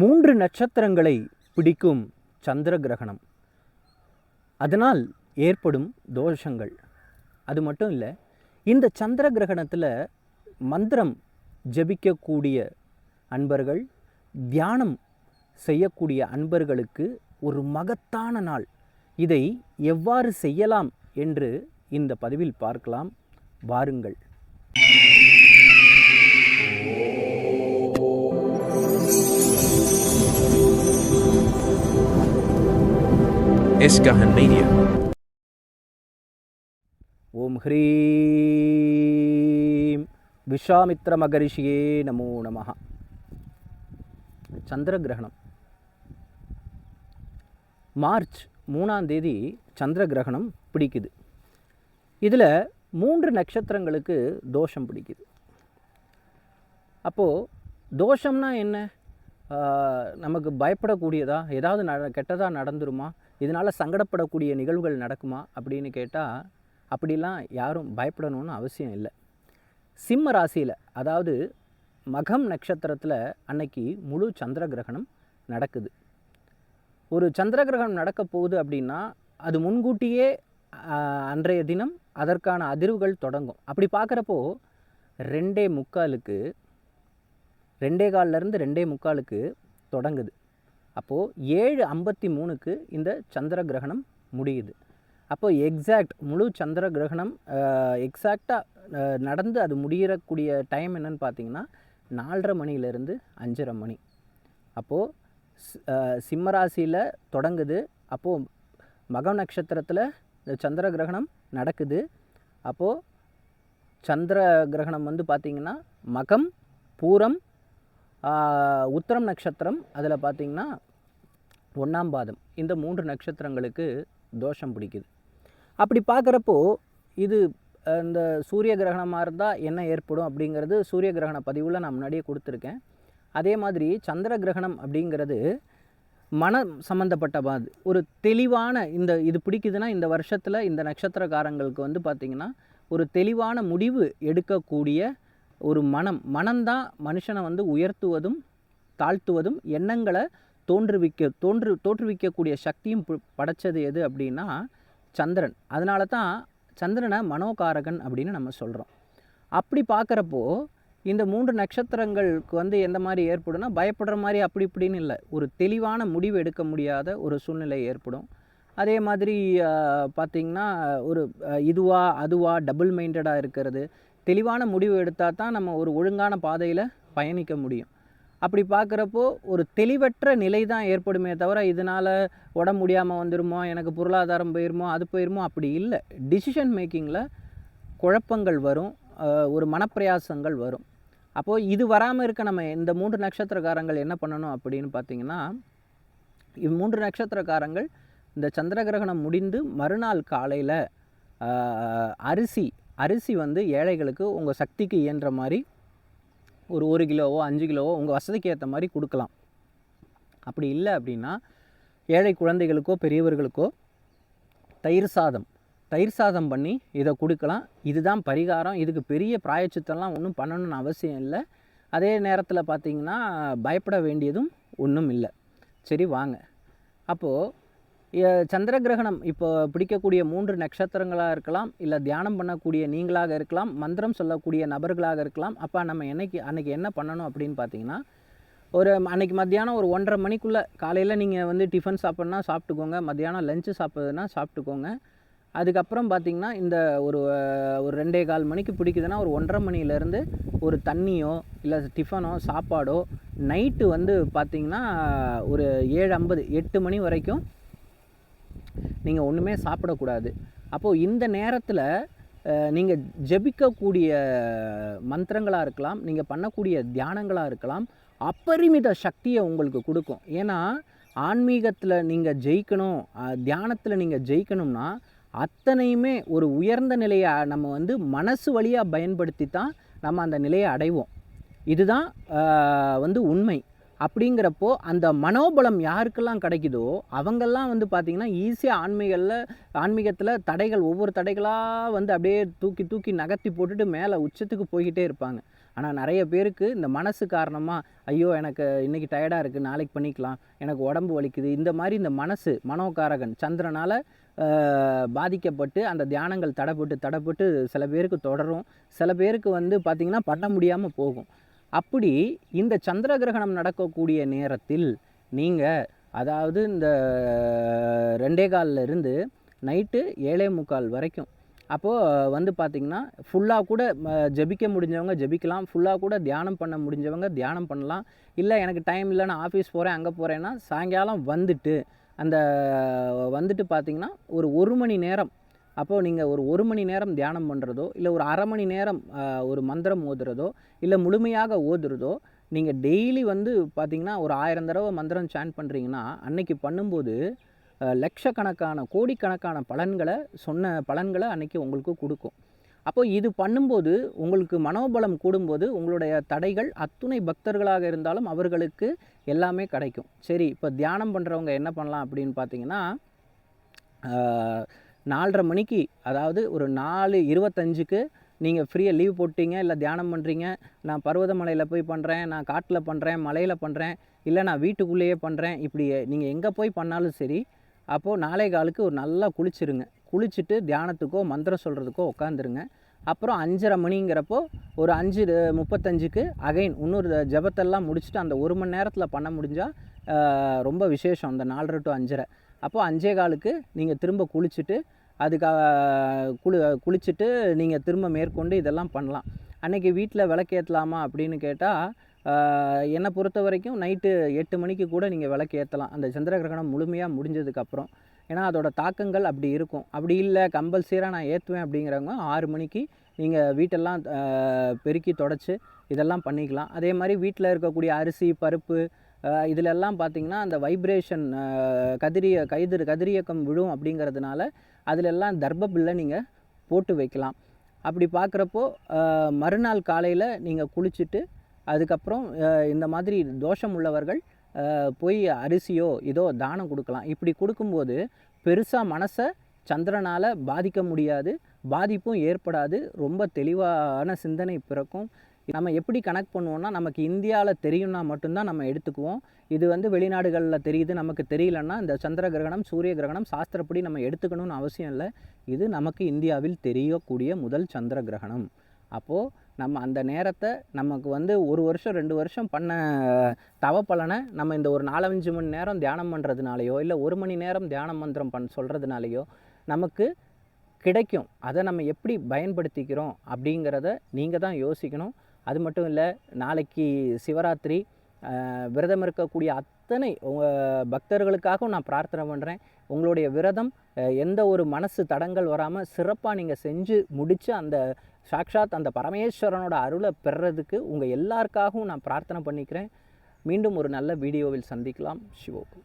மூன்று நட்சத்திரங்களை பிடிக்கும் சந்திர கிரகணம் அதனால் ஏற்படும் தோஷங்கள். அது மட்டும் இல்லை இந்த சந்திர கிரகணத்தில் மந்திரம் ஜபிக்கக்கூடிய அன்பர்கள் தியானம் செய்யக்கூடிய அன்பர்களுக்கு ஒரு மகத்தான நாள். இதை எவ்வாறு செய்யலாம் என்று இந்த பதிவில் பார்க்கலாம். வாருங்கள். Iskahan Media. ஓம் ஹ்ரீம் விஸ்வாமித்ர மகரிஷியே நமோ நமஹ சந்திர கிரகணம் மார்ச் மூணாம் தேதி சந்திர கிரகணம் பிடிக்குது. இதில் மூன்று நட்சத்திரங்களுக்கு தோஷம் பிடிக்குது. அப்போது தோஷம்னா என்ன? நமக்கு பயப்படக்கூடியதா ஏதாவது நட கெட்டதாக நடந்துருமா? இதனால் சங்கடப்படக்கூடிய நிகழ்வுகள் நடக்குமா? அப்படின்னு கேட்டால் அப்படிலாம் யாரும் பயப்படணும்னு அவசியம் இல்லை. சிம்ம ராசியில் அதாவது மகம் நட்சத்திரத்தில் அன்னைக்கு முழு சந்திர கிரகணம் நடக்குது. ஒரு சந்திர கிரகணம் நடக்க போகுது அப்படின்னா அது முன்கூட்டியே அன்றைய தினம் அதற்கான அதிர்வுகள் தொடங்கும். அப்படி பார்க்குறப்போ ரெண்டே முக்காலுக்கு ரெண்டே கால்லேருந்து ரெண்டே முக்காலுக்கு தொடங்குது. அப்போது ஏழு ஐம்பத்தி மூணுக்கு இந்த சந்திர கிரகணம் முடியுது. அப்போது எக்ஸாக்ட் முழு சந்திர கிரகணம் எக்ஸாக்டாக நடந்து அது முடியக்கூடிய டைம் என்னன்னு பார்த்தீங்கன்னா நாலரை மணிலேருந்து அஞ்சரை மணி. அப்போது சிம்மராசியில் தொடங்குது. அப்போது மக நட்சத்திரத்தில் இந்த சந்திர கிரகணம் நடக்குது. அப்போது சந்திர கிரகணம் வந்து பார்த்திங்கன்னா மகம் பூரம் உத்திரம் நட்சத்திரம் அதில் பார்த்திங்கன்னா ஒன்றாம் பாதம். இந்த மூன்று நட்சத்திரங்களுக்கு தோஷம் பிடிக்குது. அப்படி பார்க்குறப்போ இது இந்த சூரிய கிரகணமாக இருந்தால் என்ன ஏற்படும் அப்படிங்கிறது சூரிய கிரகண பதிவில் நான் முன்னாடியே கொடுத்துருக்கேன். அதே மாதிரி சந்திர கிரகணம் அப்படிங்கிறது மனம் சம்மந்தப்பட்ட பாது. ஒரு தெளிவான இந்த இது பிடிக்குதுன்னா இந்த வருஷத்தில் இந்த நட்சத்திரக்காரங்களுக்கு வந்து பார்த்திங்கன்னா ஒரு தெளிவான முடிவு எடுக்கக்கூடிய ஒரு மனம் மனம்தான் மனுஷனை வந்து உயர்த்துவதும் தாழ்த்துவதும் எண்ணங்களை தோன்றுவிக்க தோன்று தோற்றுவிக்கக்கூடிய சக்தியும் பு- படைச்சது எது அப்படின்னா சந்திரன். அதனால தான் சந்திரனை மனோகாரகன் அப்படின்னு நம்ம சொல்கிறோம் அப்படி பார்க்குறப்போ இந்த மூன்று நட்சத்திரங்களுக்கு வந்து எந்த மாதிரி ஏற்படும்னா பயப்படுற மாதிரி அப்படி இப்படின்னு இல்லை. ஒரு தெளிவான முடிவு எடுக்க முடியாத ஒரு சூழ்நிலை ஏற்படும். அதே மாதிரி பார்த்திங்கன்னா ஒரு இதுவாக இதுவா அதுவா டபுள் மைண்டடாக இருக்கிறது. தெளிவான முடிவு எடுத்தால் தான் நம்ம ஒரு ஒழுங்கான பாதையில் பயணிக்க முடியும். அப்படி பார்க்குறப்போ ஒரு தெளிவற்ற நிலை தான் ஏற்படுமே தவிர இதனால் உடம்பு முடியாமல் வந்துருமோ எனக்கு பொருளாதாரம் போயிருமோ அது போயிருமோ அப்படி இல்லை. டிசிஷன் மேக்கிங்கில் குழப்பங்கள் வரும் ஒரு மனப்பிரயாசங்கள் வரும். அப்போது இது வராமல் இருக்க நம்ம இந்த மூன்று நட்சத்திரக்காரங்கள் என்ன பண்ணணும் அப்படின்னு பார்த்தீங்கன்னா இவ் மூன்று நட்சத்திரக்காரங்கள் இந்த சந்திர கிரகணம் முடிந்து மறுநாள் காலையில் அரிசி அரிசி வந்து ஏழைகளுக்கு உங்கள் சக்திக்கு இயன்ற மாதிரி ஒரு ஒரு கிலோவோ அஞ்சு கிலோவோ உங்கள் வசதிக்கு ஏற்ற மாதிரி கொடுக்கலாம். அப்படி இல்லை அப்படின்னா ஏழை குழந்தைகளுக்கோ பெரியவர்களுக்கோ தயிர் சாதம் தயிர் சாதம் பண்ணி இதை கொடுக்கலாம். இதுதான் பரிகாரம். இதுக்கு பெரிய பிராயச்சித்தம்லாம் ஒன்றும் பண்ணணும்னு அவசியம் இல்லை. அதே நேரத்தில் பார்த்தீங்கன்னா பயப்பட வேண்டியதும் ஒன்றும் இல்லை. சரி வாங்க. அப்போது சந்திர கிரகணம் இப்போ பிடிக்கக்கூடிய மூன்று நட்சத்திரங்களாக இருக்கலாம் இல்லை தியானம் பண்ணக்கூடிய நீங்களாக இருக்கலாம் மந்திரம் சொல்லக்கூடிய நபர்களாக இருக்கலாம். அப்போ நம்ம என்னைக்கு அன்றைக்கி என்ன பண்ணணும் அப்படின்னு பார்த்தீங்கன்னா ஒரு அன்னைக்கு மத்தியானம் ஒரு ஒன்றரை மணிக்குள்ளே காலையில் நீங்கள் வந்து டிஃபன் சாப்பிட்னா சாப்பிட்டுக்கோங்க மத்தியானம் லஞ்சு சாப்பிட்றதுனா சாப்பிட்டுக்கோங்க. அதுக்கப்புறம் பார்த்தீங்கன்னா இந்த ஒரு ஒரு ரெண்டே கால் மணிக்கு பிடிக்குதுன்னா ஒரு ஒன்றரை மணிலேருந்து ஒரு தண்ணியோ இல்லை டிஃபனோ சாப்பாடோ நைட்டு வந்து பார்த்தீங்கன்னா ஒரு ஏழு ஐம்பது எட்டு மணி வரைக்கும் நீங்கள் ஒன்றுமே சாப்பிடக்கூடாது. அப்போது இந்த நேரத்தில் நீங்கள் ஜெபிக்கக்கூடிய மந்திரங்களாக இருக்கலாம் நீங்கள் பண்ணக்கூடிய தியானங்களாக இருக்கலாம் அப்பரிமித சக்தியை உங்களுக்கு கொடுக்கும். ஏன்னா ஆன்மீகத்தில் நீங்கள் ஜெயிக்கணும் தியானத்தில் நீங்கள் ஜெயிக்கணும்னா அத்தனையுமே ஒரு உயர்ந்த நிலையை நம்ம வந்து மனசு வழியாக பயன்படுத்தி தான் நம்ம அந்த நிலையை அடைவோம். இதுதான் வந்து உண்மை. அப்படிங்கிறப்போ அந்த மனோபலம் யாருக்கெல்லாம் கிடைக்குதோ அவங்கெல்லாம் வந்து பார்த்திங்கன்னா ஈஸியாக ஆன்மீகத்தில் ஆன்மீகத்தில் தடைகள் ஒவ்வொரு தடைகளாக வந்து அப்படியே தூக்கி தூக்கி நகர்த்தி போட்டுட்டு மேலே உச்சத்துக்கு போய்கிட்டே இருப்பாங்க. ஆனால் நிறைய பேருக்கு இந்த மனசு காரணமாக ஐயோ எனக்கு இன்றைக்கி டயர்டாக இருக்குது நாளைக்கு பண்ணிக்கலாம் எனக்கு உடம்பு வலிக்குது இந்த மாதிரி இந்த மனசு மனோகாரகன் சந்திரனால் பாதிக்கப்பட்டு அந்த தியானங்கள் தடைப்பட்டு தடைப்பட்டு சில பேருக்கு தொடரும். சில பேருக்கு வந்து பார்த்திங்கன்னா பண்ண முடியாமல் போகும். அப்படி இந்த சந்திர கிரகணம் நடக்கக்கூடிய நேரத்தில் நீங்கள் அதாவது இந்த ரெண்டே காலில் இருந்து நைட்டு ஏழே முக்கால் வரைக்கும். அப்போது வந்து பார்த்திங்கன்னா ஃபுல்லாக கூட ஜபிக்க முடிஞ்சவங்க ஜெபிக்கலாம். ஃபுல்லாக கூட தியானம் பண்ண முடிஞ்சவங்க தியானம் பண்ணலாம். இல்லை எனக்கு டைம் இல்லை நான் ஆஃபீஸ் போகிறேன் அங்கே போகிறேன்னா சாயங்காலம் வந்துட்டு அந்த வந்துட்டு பார்த்திங்கன்னா ஒரு ஒரு மணி நேரம் அப்போது நீங்கள் ஒரு ஒரு மணி நேரம் தியானம் பண்ணுறதோ இல்லை ஒரு அரை மணி நேரம் ஒரு மந்திரம் ஓதுறதோ இல்லை முழுமையாக ஓதுறதோ நீங்கள் டெய்லி வந்து பார்த்திங்கன்னா ஒரு ஆயிரம் தடவை மந்திரம் சான் பண்ணுறீங்கன்னா அன்னைக்கு பண்ணும்போது லட்சக்கணக்கான கோடிக்கணக்கான பலன்களை சொன்ன பலன்களை அன்றைக்கி உங்களுக்கு கொடுக்கும். அப்போ இது பண்ணும்போது உங்களுக்கு மனோபலம் கூடும்போது உங்களுடைய தடைகள் அத்துணை பக்தர்களாக இருந்தாலும் அவர்களுக்கு எல்லாமே கிடைக்கும். சரி இப்போ தியானம் பண்ணுறவங்க என்ன பண்ணலாம் அப்படின்னு பார்த்தீங்கன்னா நாலரை மணிக்கு அதாவது ஒரு நாலு இருபத்தஞ்சுக்கு நீங்கள் ஃப்ரீயாக லீவ் போட்டீங்க இல்லை தியானம் பண்ணுறீங்க நான் பர்வதமலையில் போய் பண்ணுறேன் நான் காட்டில் பண்ணுறேன் மலையில் பண்ணுறேன் இல்லை நான் வீட்டுக்குள்ளேயே பண்ணுறேன் இப்படி நீங்கள் எங்கே போய் பண்ணாலும் சரி அப்போது நாளை காலுக்கு ஒரு நல்லா குளிச்சிருங்க. குளிச்சுட்டு தியானத்துக்கோ மந்திரம் சொல்கிறதுக்கோ உட்காந்துருங்க அப்புறம் அஞ்சரை மணிங்கிறப்போ ஒரு அஞ்சு முப்பத்தஞ்சுக்கு அகைன் இன்னொரு ஜபத்தெல்லாம் முடிச்சுட்டு அந்த ஒரு மணி நேரத்தில் பண்ண முடிஞ்சால் ரொம்ப விசேஷம் அந்த நாலரை டு அஞ்சரை. அப்போது அஞ்சே காலுக்கு நீங்கள் திரும்ப குளிச்சுட்டு அதுக்காக குளி குளிச்சுட்டு நீங்கள் திரும்ப மேற்கொண்டு இதெல்லாம் பண்ணலாம். அன்றைக்கி வீட்டில் விளக்கேற்றலாமா அப்படின்னு கேட்டால் என்னை பொறுத்த வரைக்கும் நைட்டு எட்டு மணிக்கு கூட நீங்கள் விளக்கு ஏற்றலாம் அந்த சந்திர கிரகணம் முழுமையாக முடிஞ்சதுக்கப்புறம் ஏன்னா அதோட தாக்கங்கள் அப்படி இருக்கும். அப்படி இல்லை கம்பல்சரியாக நான் ஏற்றுவேன் அப்படிங்கிறவங்க ஆறு மணிக்கு நீங்கள் வீட்டெல்லாம் பெருக்கி தொடச்சி இதெல்லாம் பண்ணிக்கலாம். அதே மாதிரி வீட்டில் இருக்கக்கூடிய அரிசி பருப்பு இதிலெல்லாம் பார்த்தீங்கன்னா அந்த வைப்ரேஷன் கதிரிய கைதிர் கதிரியக்கம் விழும் அப்படிங்கிறதுனால அதிலெல்லாம் தர்ப்பபில்லை நீங்கள் போட்டு வைக்கலாம். அப்படி பார்க்குறப்போ மறுநாள் காலையில் நீங்கள் குளிச்சுட்டு அதுக்கப்புறம் இந்த மாதிரி தோஷம் உள்ளவர்கள் போய் அரிசியோ இதோ தானம் கொடுக்கலாம். இப்படி கொடுக்கும்போது பெருசாக மனசை சந்திரனால் பாதிக்க முடியாது. பாதிப்பும் ஏற்படாது. ரொம்ப தெளிவான சிந்தனை பிறக்கும். நம்ம எப்படி கனெக்ட் பண்ணுவோம்னா நமக்கு இந்தியாவில் தெரியும்னா மட்டும்தான் நம்ம எடுத்துக்குவோம். இது வந்து வெளிநாடுகளில் தெரியுது நமக்கு தெரியலன்னா இந்த சந்திர கிரகணம் சூரிய கிரகணம் சாஸ்திரப்படி நம்ம எடுத்துக்கணும்னு அவசியம் இல்லை. இது நமக்கு இந்தியாவில் தெரியக்கூடிய முதல் சந்திர கிரகணம். அப்போது நம்ம அந்த நேரத்தை நமக்கு வந்து ஒரு வருஷம் ரெண்டு வருஷம் பண்ண தவ பலனை நம்ம இந்த ஒரு நாலஞ்சு மணி நேரம் தியானம் பண்ணுறதுனாலையோ இல்லை ஒரு மணி நேரம் தியான மந்திரம் பண் சொல்கிறதுனாலையோ நமக்கு கிடைக்கும். அதை நம்ம எப்படி பயன்படுத்திக்கிறோம் அப்படிங்கிறத நீங்கள் தான் யோசிக்கணும். அது மட்டும் இல்லை நாளைக்கு சிவராத்திரி விரதம் இருக்கக்கூடிய அத்தனை உங்கள் பக்தர்களுக்காகவும் நான் பிரார்த்தனை பண்ணுறேன் உங்களுடைய விரதம் எந்த ஒரு மனசு தடங்கள் வராமல் சிறப்பாக நீங்கள் செஞ்சு முடித்து அந்த சாக்ஷாத் அந்த பரமேஸ்வரனோட அருளை பெறுறதுக்கு உங்கள் எல்லாருக்காகவும் நான் பிரார்த்தனை பண்ணிக்கிறேன். மீண்டும் ஒரு நல்ல வீடியோவில் சந்திக்கலாம். சிவோக்கு